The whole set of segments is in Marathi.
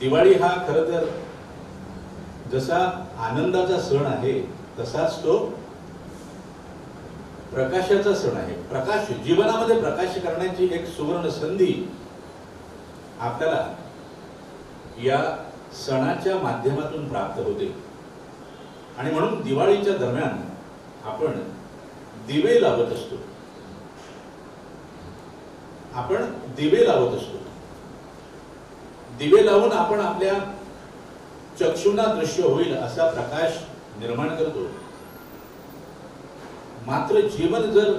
दिवाळी हा खर तर जसा आनंदाचा सण आहे तसाच तो प्रकाशाचा सण आहे. प्रकाश जीवनामध्ये प्रकाश करण्याची एक सुवर्ण संधी आपल्याला या सणाच्या माध्यमातून प्राप्त होते. आणि म्हणून दिवाळीच्या दरम्यान आपण दिवे लावत असतो. आपण दिवे लावत असतो. दिवे लावून आपण आपल्या चक्षुना दृश्य होईल असा प्रकाश निर्माण करतो. मात्र जीवन जर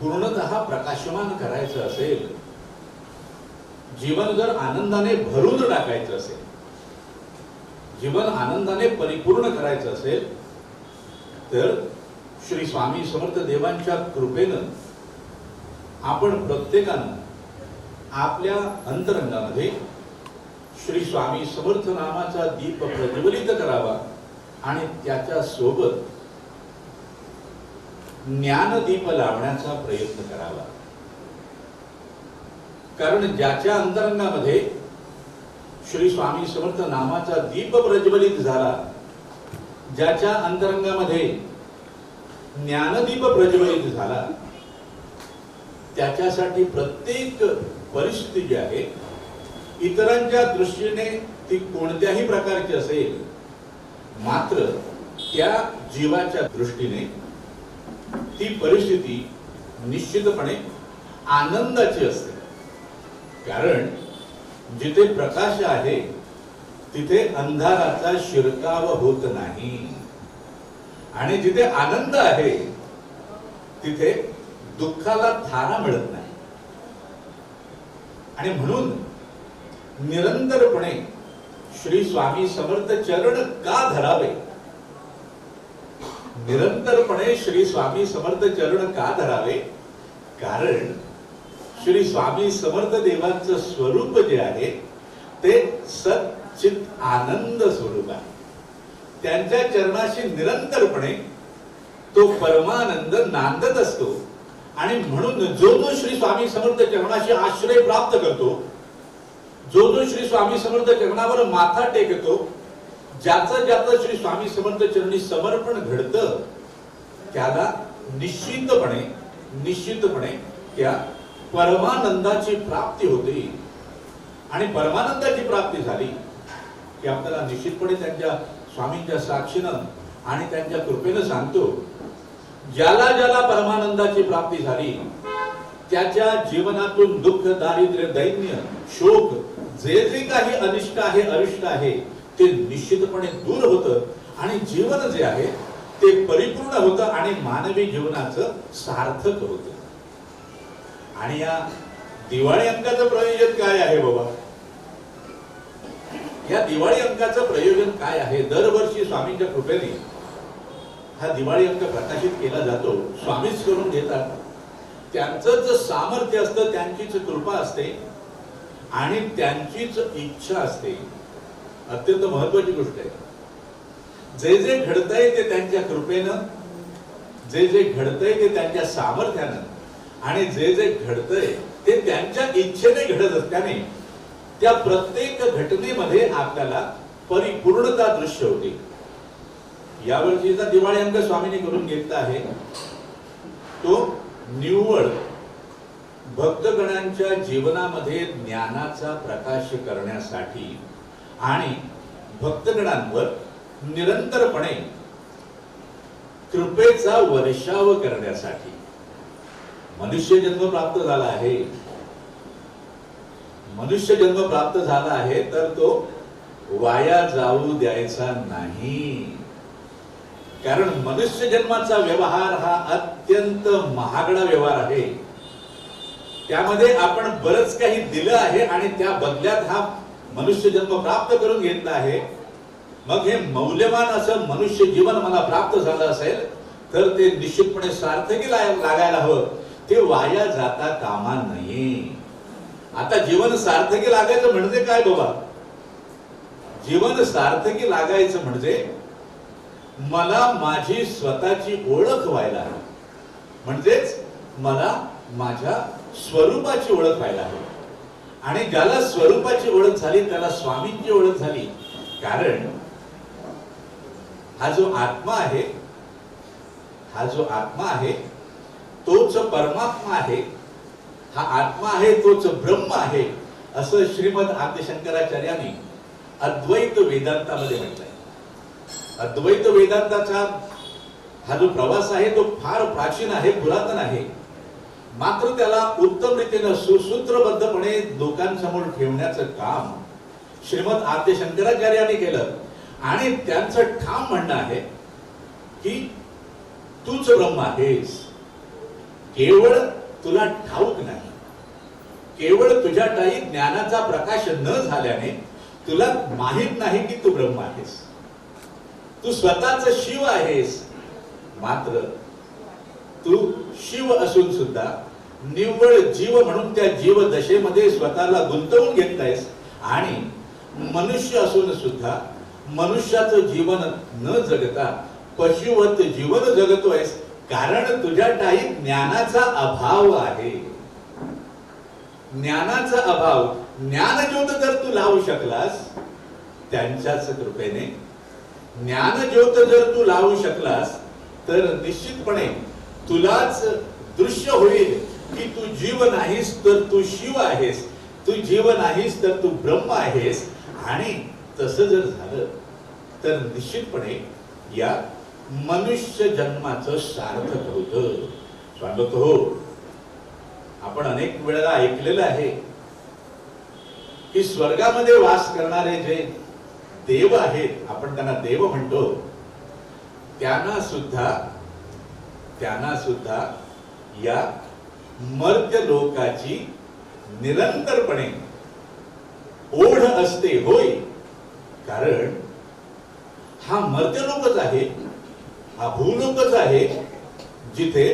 पूर्णतः प्रकाशमान करायचं असेल जीवन जर आनंदाने भरून टाकायचं असेल जीवन आनंदाने परिपूर्ण करायचं असेल तर श्री स्वामी समर्थ देवांच्या कृपेनं आपण प्रत्येकानं आपल्या अंतरंगामध्ये श्री स्वामी समर्थ नामाचा दीप प्रज्वलित करावा आणि त्याच्या सोबत ज्ञानदीप लावण्याचा प्रयत्न करावा. कारण ज्याच्या अंतरंगामध्ये श्री स्वामी समर्थ नामाचा दीप प्रज्वलित झाला ज्याच्या अंतरंगामध्ये ज्ञानदीप प्रज्वलित झाला त्याच्यासाठी प्रत्येक परिस्थिती जी आहे इतरांच्या दृष्टीने ती कोणत्याही प्रकारची असेल मात्र त्या जीवाच्या दृष्टीने ती परिस्थिती निश्चितपणे आनंदाची असते. कारण जिथे प्रकाश आहे तिथे अंधाराचा शिरकाव होत नाही. आणि जिथे आनंद आहे तिथे दुःखाला थारा मिळत नाही. आणि म्हणून निरंतरपणे श्री स्वामी समर्थ चरण का धरावे? निरंतरपणे श्री स्वामी समर्थ चरण का धरावे? कारण श्री स्वामी समर्थ देवांचं स्वरूप जे आहे ते सच्चित आनंद स्वरूप आहे. त्यांच्या चरणाशी निरंतरपणे तो परमानंद नांदत असतो. आणि म्हणून जो जो श्री स्वामी समर्थ चरणाशी आश्रय प्राप्त करतो जो जो श्री स्वामी समर्थ चरणावर माथा टेकतो ज्याचं ज्याचं श्री स्वामी समर्थ चरणी समर्पण घडतं त्याला निश्चितपणे निश्चितपणे त्या परमानंदाची प्राप्ती होते. आणि परमानंदाची प्राप्ती झाली की आपल्याला निश्चितपणे त्यांच्या स्वामींच्या साक्षीनं आणि त्यांच्या कृपेनं सांगतो ज्याला ज्याला परमानंदाची प्राप्ती झाली त्याच्या जीवनातून दुःख दारिद्र्य दैन्य शोक जे जे काही अनिष्ट आहे अरिष्ट आहे ते निश्चितपणे दूर होतं आणि जीवन जे आहे ते परिपूर्ण होतं आणि मानवी जीवनाचं सार्थक होत. आणि या दिवाळी अंकाचं प्रयोजन काय आहे बाबा? या दिवाळी अंकाचं प्रयोजन काय आहे? दरवर्षी स्वामींच्या कृपेने हा दिवाळी अंक प्रकाशित केला जातो स्वामीच करून घेतात. त्यांचं जे सामर्थ्य असतं त्यांचीच कृपा असते आणि त्यांचीच इच्छा असते. अत्यंत महत्वाची गोष्ट आहे. जे जे घडतंय ते त्यांच्या कृपेनं जे जे घडतंय ते त्यांच्या सामर्थ्यानं आणि जे जे घडतंय ते त्यांच्या इच्छेने घडत असल्याने त्या प्रत्येक घटनेमध्ये आपल्याला परिपूर्णता दृश्य होते. यावर्षीचा दिवाळी अंक स्वामीने करून घेतला आहे तो निव्वळ भक्तगणांच्या जीवनामध्ये ज्ञानाचा प्रकाश करण्यासाठी आणि भक्तगणांवर निरंतरपणे कृपेचा वर्षाव करण्यासाठी मनुष्य जन्म प्राप्त झाला आहे. मनुष्य जन्म प्राप्त झाला आहे तर तो वाया जाऊ द्यायचा नाही. कारण मनुष्य जन्माचा व्यवहार हा अत्यंत महागडा व्यवहार आहे. त्यामध्ये आपण बरंच काही दिलं आहे आणि त्या बदल्यात हा मनुष्य जन्म प्राप्त करून घेतला आहे. मग हे मौल्यवान असं मनुष्य जीवन मला प्राप्त झालं असेल तर ते निश्चितपणे सार्थकी लागायला हवं. ते वाया जाता कामा नये. आता जीवन सार्थकी लागायचं म्हणजे काय बाबा? जीवन सार्थकी लागायचं म्हणजे मला माझी स्वतःची ओळख व्हायला हवी. म्हणजेच मला माझ्या स्वरूपाची ओळख व्हायला हवी. आणि ज्याला स्वरूपाची ओळख झाली त्याला स्वामींची ओळख झाली. कारण हा जो आत्मा आहे हा जो आत्मा आहे तोच परमात्मा आहे हा आत्मा आहे तोच ब्रह्म आहे असं श्रीमद आद्यशंकराचार्यांनी अद्वैत वेदांतामध्ये म्हटलंय. अद्वैत वेदांताचा हा जो प्रवास आहे तो फार प्राचीन आहे पुरातन आहे. मात्र त्याला उत्तम रीतीनं सुसूत्रबद्धपणे लोकांसमोर ठेवण्याचं काम श्रीमद आद्य शंकराचार्यांनी केलं. आणि त्यांचं ठाम म्हणणं आहे की तूच ब्रह्म आहेस. केवळ तुला ठाऊक नाही. केवळ तुझ्या ठाई ज्ञानाचा प्रकाश न झाल्याने तुला माहीत नाही की तू ब्रह्म आहेस. तू स्वतःच शिव आहेस. मात्र तू शिव असून सुद्धा निव्वळ जीव म्हणून त्या जीव दशेमध्ये स्वतःला गुंतवून घेतायस आणि मनुष्य असून सुद्धा मनुष्याचं जीवन न जगता पशुवत जीवन जगतोयस कारण तुझ्या काही ज्ञानाचा अभाव आहे. ज्ञानाचा अभाव ज्ञानज्योत जर तू लावू शकलास त्यांच्याच कृपेने ज्ञानज्योत जर तू लावू शकलास तर निश्चितपणे तुलाच दृश्य होईल की तू जीव नाहीस तर तू शिव आहेस. तू जीव नाहीस तर तू ब्रह्म आहेस. आणि तसं जर झालं तर निश्चितपणे या मनुष्य जन्माचं सार्थक होत. सांगत हो आपण अनेक वेळेला ऐकलेलं आहे की स्वर्गामध्ये वास करणारे जे देव आहेत आपण त्यांना देव म्हणतो. त्यांना सुद्धा त्यांना सुद्धा या मर्त्य लोकाची निरंतरपणे ओढ असते होय. कारण हा मर्त्य लोकच आहे हा भूलोकच आहे जिथे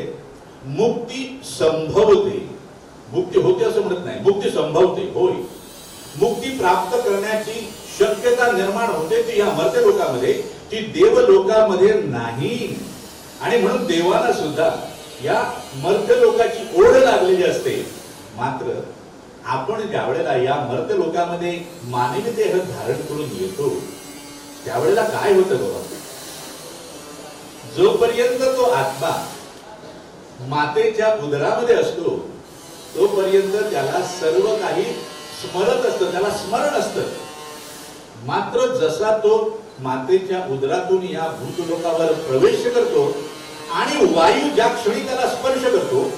मुक्ती संभवते. मुक्ती होते असं म्हणत नाही मुक्ती संभवते होय. मुक्ती प्राप्त करण्याची शक्यता निर्माण होते ती या मर्त्य लोकामध्ये ती देव लोकामध्ये नाही. आणि म्हणून देवाला सुद्धा या मर्त्य लोकाची ओढ लागलेली असते. मात्र आपण ज्या वेळेला या मर्त्य लोकामध्ये मानवी देह धारण करून येतो त्यावेळेला काय होतं बाबा? जोपर्यंत तो आत्मा मातेच्या उदरामध्ये असतो तोपर्यंत त्याला सर्व काही स्मरत असतं त्याला स्मरण असतं. मात्र जसा तो मातेच्या उदरातून या भूतलोकावर प्रवेश करतो आणि वायू ज्या क्षणी त्याला स्पर्श करतो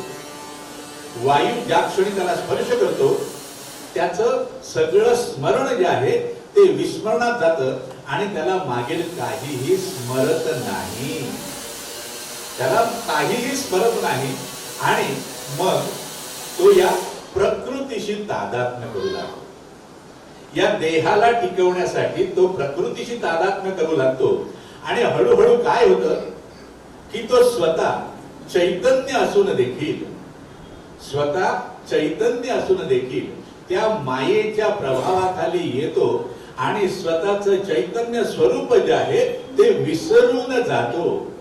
वायू ज्या क्षणी त्याला स्पर्श करतो त्याचं सगळं स्मरण जे आहे ते विस्मरणात जातं आणि त्याला मागील काहीही स्मरत नाही. त्याला काहीही स्मरत नाही आणि मग तो या प्रकृतीशी तादात्म्य करू लागतो. या देहाला टिकवण्यासाठी तो प्रकृतीशी तादात्म्य करू लागतो. आणि हळूहळू काय होतं? की तो स्वतः चैतन्य असून देखील स्वतः चैतन्य असून देखील त्या मायेच्या प्रभावाखाली येतो आणि स्वतःच चैतन्य स्वरूप जे आहे ते विसरून जातो.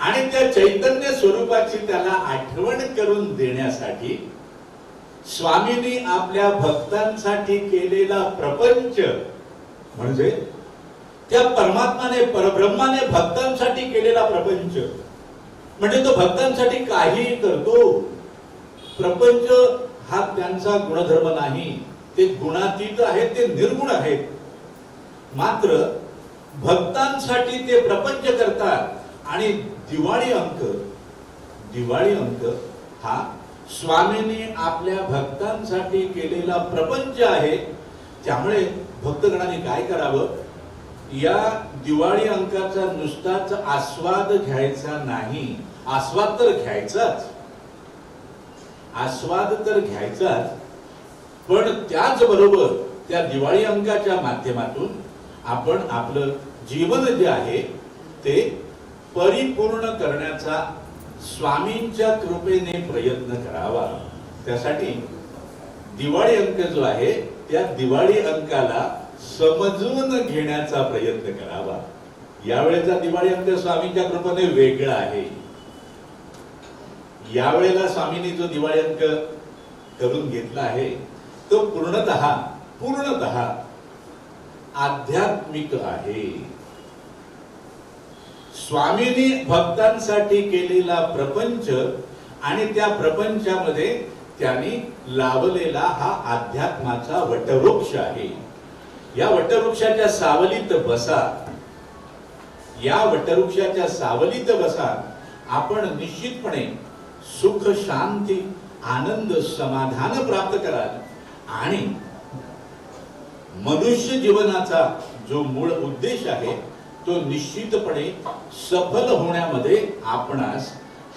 आणि त्या चैतन्य स्वरूपाची त्याला आठवण करून देण्यासाठी स्वामींनी आपल्या भक्तांसाठी केलेला प्रपंच म्हणजे त्या परमात्माने परब्रह्माने भक्तांसाठी केलेला प्रपंच. म्हणजे तो भक्तांसाठी काहीही करतो. प्रपंच हा त्यांचा गुणधर्म नाही. ते गुणातीत आहेत ते निर्गुण आहेत. मात्र भक्तांसाठी ते प्रपंच करतात. आणि दिवाळी अंक दिवाळी अंक हा स्वामींनी आपल्या भक्तांसाठी केलेला प्रपंच आहे. त्यामुळे भक्तगणाने काय करावं? या दिवाळी अंकाचा नुसताच आस्वाद घ्यायचा नाही. आस्वाद तर घ्यायचाच. आस्वाद तर घ्यायचाच. पण त्याचबरोबर त्या दिवाळी अंकाच्या माध्यमातून आपण आपलं जीवन जे आहे ते परिपूर्ण करण्याचा स्वामींच्या कृपेने प्रयत्न करावा. त्यासाठी दिवाळी अंक जो आहे त्या दिवाळी अंकाला समजून घेण्याचा प्रयत्न करावा. यावेळेचा दिवाळी अंक स्वामींच्या कृपेने वेगळा आहे. यावेळेला स्वामींनी जो दिवाळी अंक करून घेतला आहे तो पूर्णतः पूर्णतः आध्यात्मिक आहे. स्वामींनी भक्तांसाठी केलेला प्रपंच आणि त्या प्रपंचामध्ये त्यांनी लावलेला हा अध्यात्माचा वटवृक्ष आहे. या वटवृक्षाच्या सावलीत बसा. या वटवृक्षाच्या सावलीत बसा. आपण निश्चितपणे सुख शांती आनंद समाधान प्राप्त कराल. आणि मनुष्य जीवनाचा जो मूळ उद्देश आहे तो निश्चितपणे सफल होण्यामध्ये आपणास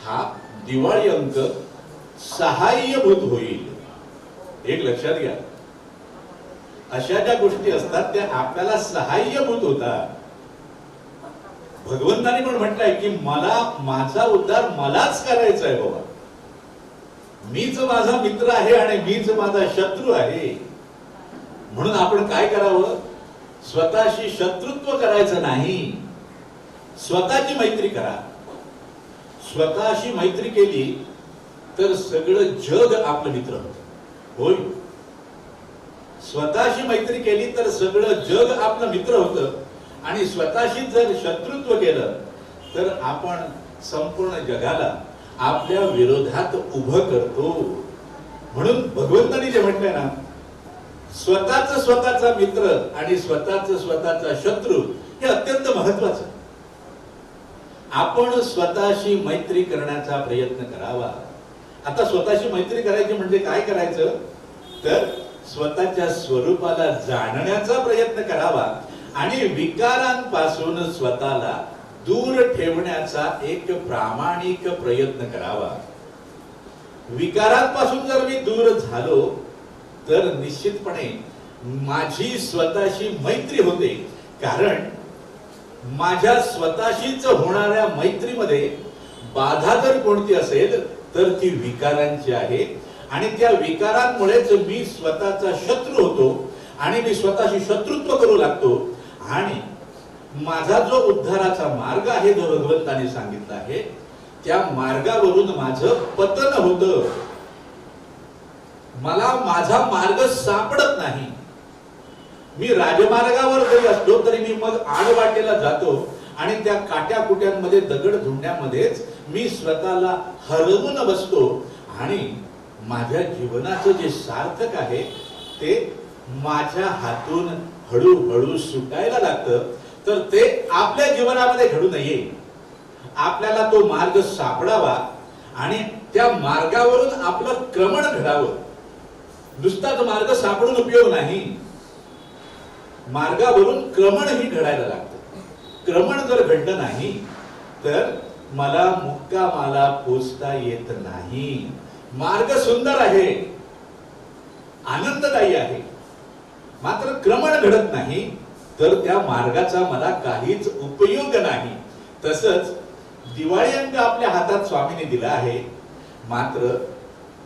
हा दिवाळी अंक सहाय्यभूत होईल. एक लक्षात घ्या. अशा ज्या गोष्टी असतात त्या आपल्याला सहाय्यभूत होतात. भगवंताने पण म्हटलंय की मला माझा उद्धार मलाच करायचा आहे बाबा. मीच माझा मित्र आहे आणि मीच माझा शत्रू आहे. म्हणून आपण काय करावं? स्वतःशी शत्रुत्व करायचं नाही. स्वतःची मैत्री करा. स्वतःशी मैत्री केली तर सगळं जग आपलं मित्र होत. होय. स्वतःशी मैत्री केली तर सगळं जग आपलं मित्र होतं. आणि स्वतःशी जर शत्रुत्व केलं तर आपण संपूर्ण जगाला आपल्या विरोधात उभं करतो. म्हणून भगवंतानी जे म्हटलंय ना स्वतःच स्वतःचा मित्र आणि स्वतःच स्वतःचा शत्रू हे अत्यंत महत्वाचं आपण स्वतःशी मैत्री करण्याचा प्रयत्न करावा. आता स्वतःशी मैत्री करायची म्हणजे काय करायचं? तर स्वतःच्या स्वरूपाला जाणण्याचा प्रयत्न करावा आणि विकारांपासून स्वतःला दूर ठेवण्याचा एक प्रामाणिक प्रयत्न करावा. विकारांपासून जर मी दूर झालो तर निश्चितपणे माझी स्वतःशी मैत्री होते. कारण माझ्या स्वतःशीच होणाऱ्या मैत्रीमध्ये बाधा जर कोणती असेल तर ती विकारांची आहे. आणि त्या विकारांमुळेच मी स्वतःचा शत्रू होतो आणि मी स्वतःशी शत्रुत्व करू लागतो. आणि माझा जो उद्धाराचा मार्ग आहे जो भगवंताने सांगितला आहे त्या मार्गावरून माझं पतन होतं. मला माझा मार्ग सापडत नाही. मी राजमार्गावर जरी असलो तरी मी मग आडवाटेला जातो आणि त्या काट्या कुट्यांमध्ये दगड धुंड्यामध्येच मी स्वतःला हरवून बसतो आणि माझ्या जीवनाचं जे सार्थक आहे ते माझ्या हातून हळूहळू सुटायला लागतं. तर ते आपल्या जीवनामध्ये घडू नये. आपल्याला तो मार्ग सापडावा आणि त्या मार्गावरून आपलं क्रमण घडावं. नुसताच मार्ग सापडून उपयोग नाही. मार्गावरून क्रमण ही घडायला लागतं. क्रमण जर घडलं नाही तर मला मुक्कामाला पोचता येत नाही. मार्ग सुंदर आहे. आनंददायी आहे. मात्र क्रमण घडत नाही तर त्या मार्गाचा मला काहीच उपयोग नाही. तसंच दिवाळी अंक आपल्या हातात स्वामीने दिला आहे. मात्र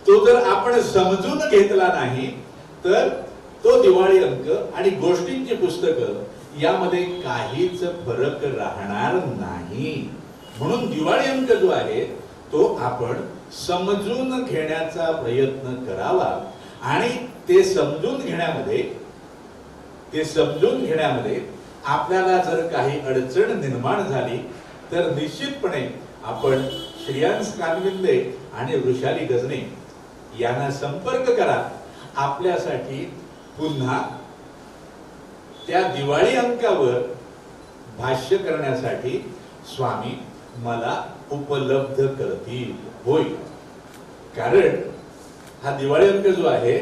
तो जर आपण समजून घेतला नाही तर तो दिवाळी अंक आणि गोष्टींची पुस्तकं यामध्ये काहीच फरक राहणार नाही. म्हणून दिवाळी अंक जो आहे तो आपण समजून घेण्याचा प्रयत्न करावा आणि ते समजून घेण्यामध्ये ते समजून घेण्यामध्ये आपल्याला जर काही अडचण निर्माण झाली तर निश्चितपणे आपण श्रेयांस कानविंदे आणि वृषाली गजने यांना संपर्क करा. आपल्यासाठी पुन्हा त्या दिवाळी अंकावर भाष्य करण्यासाठी स्वामी मला उपलब्ध करतील. होय. कारण हा दिवाळी अंक जो आहे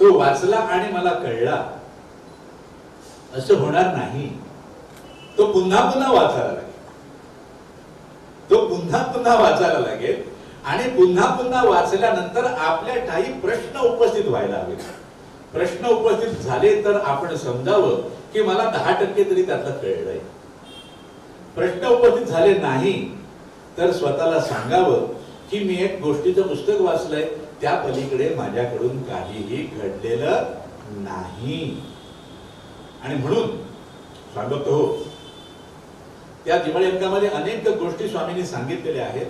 तो वाचला आणि मला कळला. असं होणार नाही. तो पुन्हा पुन्हा वाचायला लागेल. तो पुन्हा पुन्हा वाचायला लागेल. आणि पुन्हा पुन्हा वाचल्यानंतर आपल्या काही प्रश्न उपस्थित व्हायला हवे प्रश्न उपस्थित झाले तर आपण समजावं की मला दहा टक्के तरी त्यातलं कळलंय. प्रश्न उपस्थित झाले नाही तर स्वतःला सांगावं की मी एक गोष्टीचं पुस्तक वाचलंय त्या पलीकडे माझ्याकडून काहीही घडलेलं नाही. आणि म्हणून सांगतो हो त्या दिवाळी अंकामध्ये अनेक गोष्टी स्वामींनी सांगितलेल्या आहेत.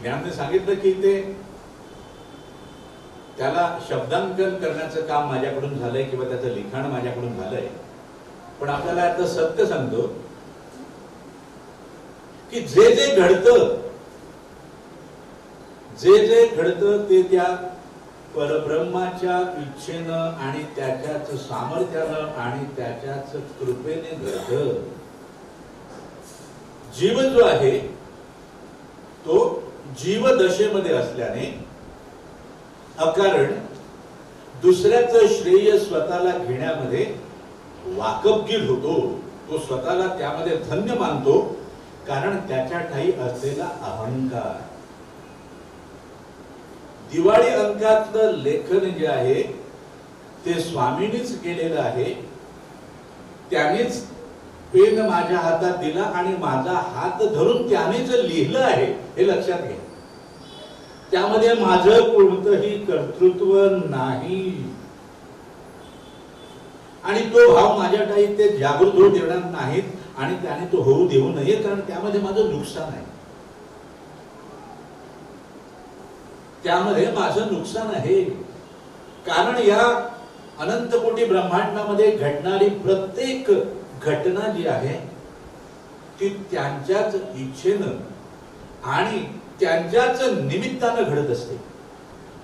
ज्ञानने सांगितलं की ते त्याला शब्दांकन करण्याचं काम माझ्याकडून झालंय किंवा त्याचं लिखाण माझ्याकडून झालंय. पण आपल्याला आता सत्य सांगतो की जे जे घडतं जे जे घडतं ते त्या परब्रह्माच्या इच्छेनं आणि त्याच्याच सामर्थ्यानं आणि त्याच्याच कृपेने घडतं. जीव जो आहे तो जीवदशेमध्ये असल्याने अकारण दुसऱ्याचं श्रेय स्वतःला घेण्यामध्ये वाकबगीर होतो. तो स्वतःला त्यामध्ये धन्य मानतो कारण त्याच्या ठाई असलेला अहंकार. दिवाळी अंकातलं लेखन जे आहे ते स्वामींनीच केलेलं आहे. त्यानेच पेन माझ्या हातात दिला आणि माझा हात धरून त्याने जे लिहिलं आहे हे लक्षात घ्या. त्यामध्ये माझं कोणतंही कर्तृत्व नाही. आणि तो भाव माझ्या काही ते जागृत होऊ देणार नाहीत आणि त्याने तो होऊ देऊ नये कारण त्यामध्ये माझं नुकसान आहे. त्यामध्ये माझं नुकसान आहे. कारण या अनंत कोटी ब्रह्मांडामध्ये घडणारी प्रत्येक घटना जी आहे ती त्यांच्याच इच्छेनं आणि त्यांच्याच निमित्तानं घडत असते.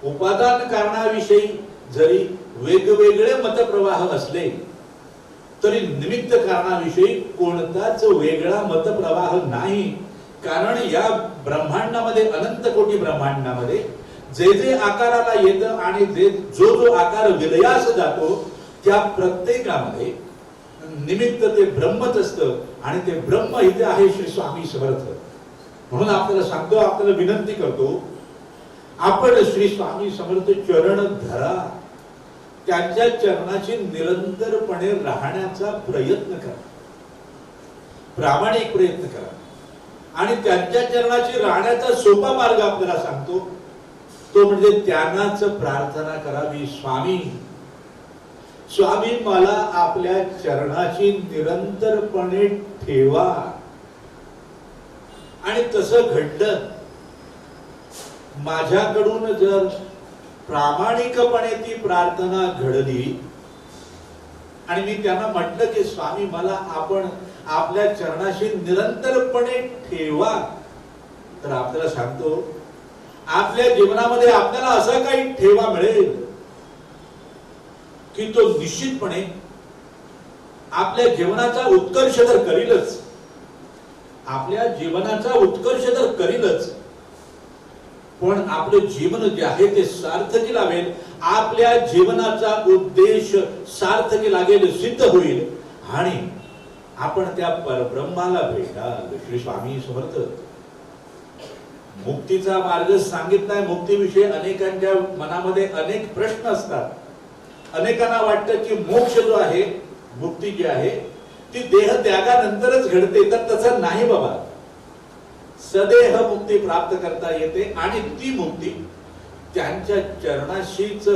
उपादान कारणाविषयी जरी वेगवेगळे मतप्रवाह असले तरी निमित्त कारणाविषयी कोणताच वेगळा मतप्रवाह नाही. कारण या ब्रह्मांडामध्ये अनंत कोटी ब्रह्मांडामध्ये जे जे आकाराला येतं आणि जे जो जो आकार विलयास जातो त्या प्रत्येकामध्ये निमित्त ते ब्रह्मच असतं आणि ते ब्रह्म इथे आहे श्री स्वामी समर्थ. म्हणून आपल्याला सांगतो आपल्याला विनंती करतो आपण श्री स्वामी समर्थ चरण धरा. त्यांच्या चरणाची निरंतरपणे राहण्याचा प्रयत्न करा. प्रामाणिक प्रयत्न करा. आणि त्यांच्या चरणाची राहण्याचा सोपा मार्ग आपल्याला सांगतो तो म्हणजे त्यांनाच प्रार्थना करावी स्वामी. स्वामी मला आपल्या चरणाची निरंतरपणे ठेवा. आणि तसं घडलं माझ्याकडून जर प्रामाणिकपणे ती प्रार्थना घडली आणि मी त्यांना म्हटलं की स्वामी मला आपण आपल्या चरणाशी निरंतरपणे ठेवा तर आपल्याला सांगतो आपल्या जीवनामध्ये आपल्याला असा काही ठेवा मिळेल. की तो निश्चितपणे आपल्या जीवनाचा उत्कर्ष तर करीलच. आपल्या जीवनाचा उत्कर्ष तर करीलच. पण आपलं जीवन जे आहे ते सार्थकी लावेल. आपल्या जीवनाचा उद्देश सार्थकी लागेल सिद्ध होईल. आणि आपण त्या परब्रह्माला भेटाल. श्री स्वामी समर्थ. मुक्तीचा मार्ग सांगितलाय मुक्तीविषयी अनेकांच्या मनामध्ये अनेक प्रश्न असतात. अनेकांना वाटतं की मोक्ष जो आहे मुक्ती जी आहे ती देह त्यागानंतरच घडते. तर तसं नाही बाबा. सदेह मुक्ती प्राप्त करता येते आणि ती मुक्ती त्यांच्या चरणाशीच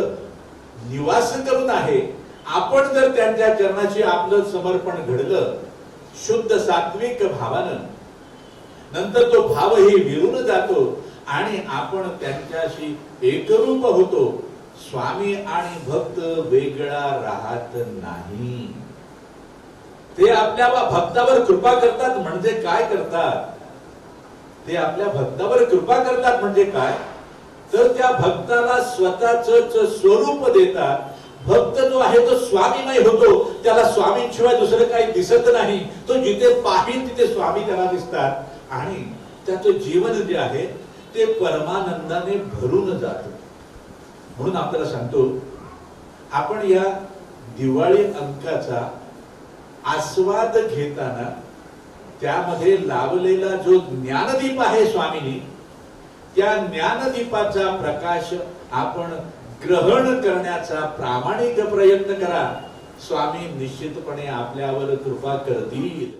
निवास करून आहे. आपण जर त्यांच्या चरणाशी आपलं समर्पण घडलं शुद्ध सात्विक भावानं नंतर तो भावही विरून जातो आणि आपण त्यांच्याशी एकरूप होतो. स्वामी आणि भक्त वेगळा राहत नाही. ते आपल्या भक्तावर कृपा करतात म्हणजे काय करतात? ते आपल्या भक्तावर कृपा करतात म्हणजे काय? तर त्या भक्ताला स्वतःच स्वरूप देतात. भक्त जो आहे तो स्वामी नाही होतो. त्याला स्वामींशिवाय दुसरं काही दिसत नाही. तो जिथे पाहिल तिथे स्वामी त्याला दिसतात. आणि त्याचं जीवन जे आहे ते परमानंदाने भरून जात. म्हणून आपल्याला सांगतो आपण या दिवाळी अंकाचा आस्वाद घेताना त्यामध्ये लावलेला जो ज्ञानदीप आहे स्वामीनी त्या ज्ञानदीपाचा प्रकाश आपण ग्रहण करण्याचा प्रामाणिक प्रयत्न करा. स्वामी निश्चितपणे आपल्यावर कृपा करतील.